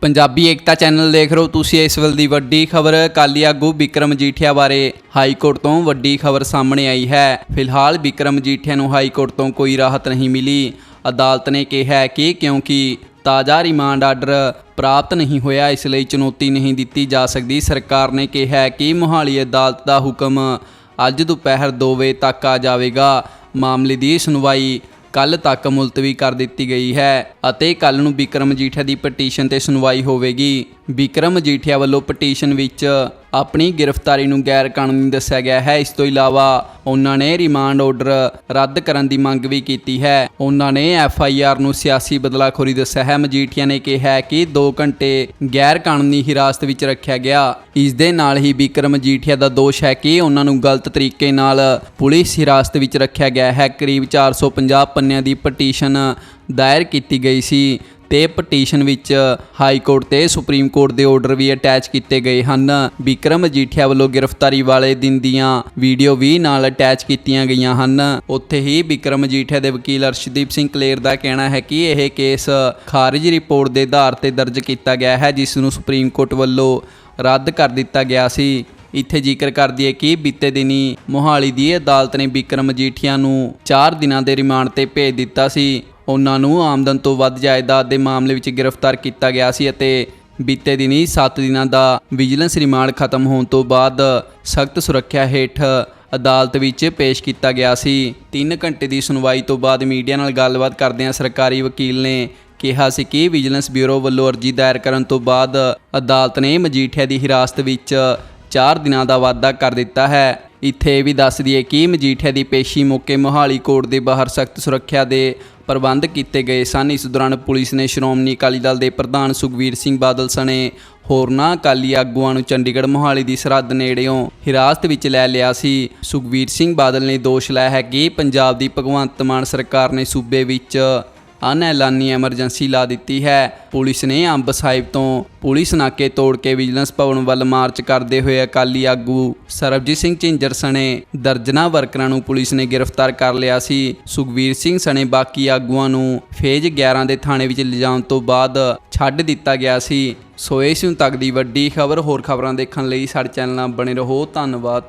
ਪੰਜਾਬੀ ਏਕਤਾ channel ਦੇਖ ਰਹੇ ਹੋ ਤੁਸੀਂ ਇਸ ਵੇਲੇ ਦੀ ਵੱਡੀ ਖਬਰ। ਅਕਾਲੀ ਆਗੂ ਵਿਕਰਮ ਜੀਠਿਆ ਬਾਰੇ ਹਾਈ ਕੋਰਟ ਤੋਂ ਵੱਡੀ ਖਬਰ ਸਾਹਮਣੇ ਆਈ ਹੈ। ਫਿਲਹਾਲ ਵਿਕਰਮ ਜੀਠਿਆ ਨੂੰ ਹਾਈ ਕੋਰਟ ਤੋਂ ਕੋਈ ਰਾਹਤ ਨਹੀਂ ਮਿਲੀ। ਅਦਾਲਤ ਨੇ ਕਿਹਾ ਕਿ ਕਿਉਂਕਿ ਤਾਜ਼ਾ ਰਿਮਾਂਡ ਆਰਡਰ ਪ੍ਰਾਪਤ ਨਹੀਂ ਹੋਇਆ, ਇਸ ਲਈ ਚੁਣੌਤੀ ਨਹੀਂ ਦਿੱਤੀ ਜਾ ਸਕਦੀ। ਸਰਕਾਰ ਨੇ ਕਿਹਾ ਕਿ ਮੋਹਾਲੀ ਅਦਾਲਤ ਦਾ ਹੁਕਮ ਅੱਜ ਦੁਪਹਿਰ 2 ਵਜੇ ਤੱਕ ਆ ਜਾਵੇਗਾ। ਮਾਮਲੇ ਦੀ ਸੁਣਵਾਈ ਕੱਲ ਤੱਕ ਮੁਲਤਵੀ ਕਰ ਦਿੱਤੀ ਗਈ ਹੈ ਅਤੇ ਕੱਲ ਨੂੰ ਵਿਕਰਮ ਮਜੀਠੀਆ ਦੀ ਪਟੀਸ਼ਨ ਤੇ ਸੁਣਵਾਈ ਹੋਵੇਗੀ। ਵਿਕਰਮ ਮਜੀਠੀਆ ਵੱਲੋਂ ਪਟੀਸ਼ਨ ਵਿੱਚ ਆਪਣੀ ਗ੍ਰਿਫਤਾਰੀ ਨੂੰ ਗੈਰ ਕਾਨੂੰਨੀ ਦੱਸਿਆ ਗਿਆ ਹੈ। ਇਸ ਤੋਂ ਇਲਾਵਾ ਉਹਨਾਂ ਨੇ ਰਿਮਾਂਡ ਆਰਡਰ ਰੱਦ ਕਰਨ ਦੀ ਮੰਗ ਵੀ ਕੀਤੀ ਹੈ। ਉਹਨਾਂ ਨੇ ਐਫ ਆਈ ਆਰ ਨੂੰ ਸਿਆਸੀ ਬਦਲਾਖੋਰੀ ਦੱਸਿਆ ਹੈ। ਮਜੀਠੀਆ ਨੇ ਕਿਹਾ ਕਿ 2 ਘੰਟੇ ਗੈਰ ਕਾਨੂੰਨੀ ਹਿਰਾਸਤ ਵਿੱਚ ਰੱਖਿਆ ਗਿਆ। ਇਸ ਦੇ ਨਾਲ ਹੀ ਵਿਕਰਮ ਮਜੀਠੀਆ ਦਾ ਦੋਸ਼ ਹੈ ਕਿ ਉਹਨਾਂ ਨੂੰ ਗਲਤ ਤਰੀਕੇ ਨਾਲ ਪੁਲਿਸ ਹਿਰਾਸਤ ਵਿੱਚ ਰੱਖਿਆ ਗਿਆ ਹੈ। ਕਰੀਬ 450 ਪੰਨਿਆਂ ਦੀ ਪਟੀਸ਼ਨ ਦਾਇਰ ਕੀਤੀ ਗਈ ਸੀ। ਤੇ ਪਟੀਸ਼ਨ ਵਿੱਚ ਹਾਈ ਕੋਰਟ ਤੇ ਸੁਪਰੀਮ ਕੋਰਟ ਦੇ ਆਰਡਰ ਵੀ ਅਟੈਚ ਕੀਤੇ ਗਏ ਹਨ। ਵਿਕਰਮ ਮਜੀਠੀਆ ਵੱਲੋਂ ਗ੍ਰਿਫਤਾਰੀ ਵਾਲੇ ਦਿਨ ਦੀਆਂ ਵੀਡੀਓ ਵੀ ਨਾਲ ਅਟੈਚ ਕੀਤੀਆਂ ਗਈਆਂ ਹਨ। ਉੱਥੇ ਹੀ ਵਿਕਰਮ ਮਜੀਠੀਆ ਦੇ ਵਕੀਲ ਅਰਸ਼ਦੀਪ ਸਿੰਘ ਕਲੇਰ ਦਾ ਕਹਿਣਾ ਹੈ ਕਿ ਇਹ ਕੇਸ ਖਾਰਜ ਰਿਪੋਰਟ ਦੇ ਆਧਾਰ ਤੇ ਦਰਜ ਕੀਤਾ ਗਿਆ ਹੈ, ਜਿਸ ਨੂੰ ਸੁਪਰੀਮ ਕੋਰਟ ਵੱਲੋਂ ਰੱਦ ਕਰ ਦਿੱਤਾ ਗਿਆ ਸੀ। ਇੱਥੇ ਜ਼ਿਕਰ ਕਰ ਦਈਏ ਕਿ ਬੀਤੇ ਦਿਨੀ ਮੋਹਾਲੀ ਦੀ ਅਦਾਲਤ ਨੇ ਵਿਕਰਮ ਮਜੀਠੀਆ ਨੂੰ 4 ਦਿਨਾਂ ਦੇ ਰਿਮਾਂਡ ਤੇ ਭੇਜ ਦਿੱਤਾ ਸੀ। ਉਹਨਾਂ ਨੂੰ ਆਮਦਨ ਤੋਂ ਵੱਧ ਜਾਇਦਾਦ ਦੇ ਮਾਮਲੇ ਵਿੱਚ ਗ੍ਰਿਫਤਾਰ ਕੀਤਾ ਗਿਆ ਸੀ ਅਤੇ ਬੀਤੇ ਦਿਨੀ 7 ਦਿਨਾਂ ਦਾ ਵਿਜੀਲੈਂਸ ਰਿਮਾਂਡ ਖਤਮ ਹੋਣ ਤੋਂ ਬਾਅਦ ਸਖਤ ਸੁਰੱਖਿਆ ਹੇਠ ਅਦਾਲਤ ਵਿੱਚ ਪੇਸ਼ ਕੀਤਾ ਗਿਆ ਸੀ। 3 ਘੰਟੇ ਦੀ ਸੁਣਵਾਈ ਤੋਂ ਬਾਅਦ ਮੀਡੀਆ ਨਾਲ ਗੱਲਬਾਤ ਕਰਦਿਆਂ ਸਰਕਾਰੀ ਵਕੀਲ ਨੇ ਕਿਹਾ ਸੀ ਕਿ ਵਿਜੀਲੈਂਸ ਬਿਊਰੋ ਵੱਲੋਂ ਅਰਜ਼ੀ ਦਾਇਰ ਕਰਨ ਤੋਂ ਬਾਅਦ ਅਦਾਲਤ ਨੇ ਮਜੀਠੀਆ ਦੀ ਹਿਰਾਸਤ ਵਿੱਚ 4 ਦਿਨਾਂ ਦਾ ਵਾਅਦਾ ਕਰ ਦਿੱਤਾ ਹੈ। ਇੱਥੇ ਇਹ ਵੀ ਦੱਸ ਦਈਏ ਕਿ ਮਜੀਠੀਆ ਦੀ ਪੇਸ਼ੀ ਮੌਕੇ ਮੋਹਾਲੀ ਕੋਰਟ ਦੇ ਬਾਹਰ ਸਖਤ ਸੁਰੱਖਿਆ ਦੇ ਪ੍ਰਬੰਧ ਕੀਤੇ ਗਏ ਸਨ। ਇਸ ਦੌਰਾਨ ਪੁਲਿਸ ਨੇ ਸ਼੍ਰੋਮਣੀ ਅਕਾਲੀ ਦਲ ਦੇ ਪ੍ਰਧਾਨ ਸੁਖਵੀਰ ਸਿੰਘ ਬਾਦਲ ਸਣੇ ਹੋਰਨਾਂ ਅਕਾਲੀ ਆਗੂਆਂ ਨੂੰ ਚੰਡੀਗੜ੍ਹ ਮੋਹਾਲੀ ਦੀ ਸਰਹੱਦ ਨੇੜਿਓਂ ਹਿਰਾਸਤ ਵਿੱਚ ਲੈ ਲਿਆ ਸੀ। ਸੁਖਵੀਰ ਸਿੰਘ ਬਾਦਲ ਨੇ ਦੋਸ਼ ਲਾਇਆ ਹੈ ਕਿ ਪੰਜਾਬ ਦੀ ਭਗਵੰਤ ਮਾਨ ਸਰਕਾਰ ਨੇ ਸੂਬੇ ਵਿੱਚ ਅਨਐਲਾਨੀ ਐਮਰਜੈਂਸੀ ਲਾ ਦਿੱਤੀ ਹੈ। ਪੁਲਿਸ ਨੇ ਅੰਬ ਸਾਹਿਬ ਤੋਂ ਪੁਲਿਸ ਨਾਕੇ ਤੋੜ ਕੇ ਵਿਜੀਲੈਂਸ ਭਵਨ ਵੱਲ ਮਾਰਚ ਕਰਦੇ ਹੋਏ ਅਕਾਲੀ ਆਗੂ ਸਰਬਜੀਤ ਸਿੰਘ ਝਿੰਜਰ ਸਣੇ ਦਰਜਨਾ ਵਰਕਰਾਂ ਨੂੰ ਪੁਲਿਸ ਨੇ ਗ੍ਰਿਫਤਾਰ ਕਰ ਲਿਆ ਸੀ। ਸੁਖਵੀਰ ਸਿੰਘ ਸਣੇ ਬਾਕੀ ਆਗੂਆਂ ਨੂੰ ਫੇਜ਼ 11 ਦੇ ਥਾਣੇ ਵਿੱਚ ਲਿਜਾਣ ਤੋਂ ਬਾਅਦ ਛੱਡ ਦਿੱਤਾ ਗਿਆ ਸੀ। ਸੋ ਇਸ ਨੂੰ ਤੱਕ ਦੀ ਵੱਡੀ ਖਬਰ। ਹੋਰ ਖਬਰਾਂ ਦੇਖਣ ਲਈ ਸਾਡੇ ਚੈਨਲ ਨਾਲ ਬਣੇ ਰਹੋ। ਧੰਨਵਾਦ।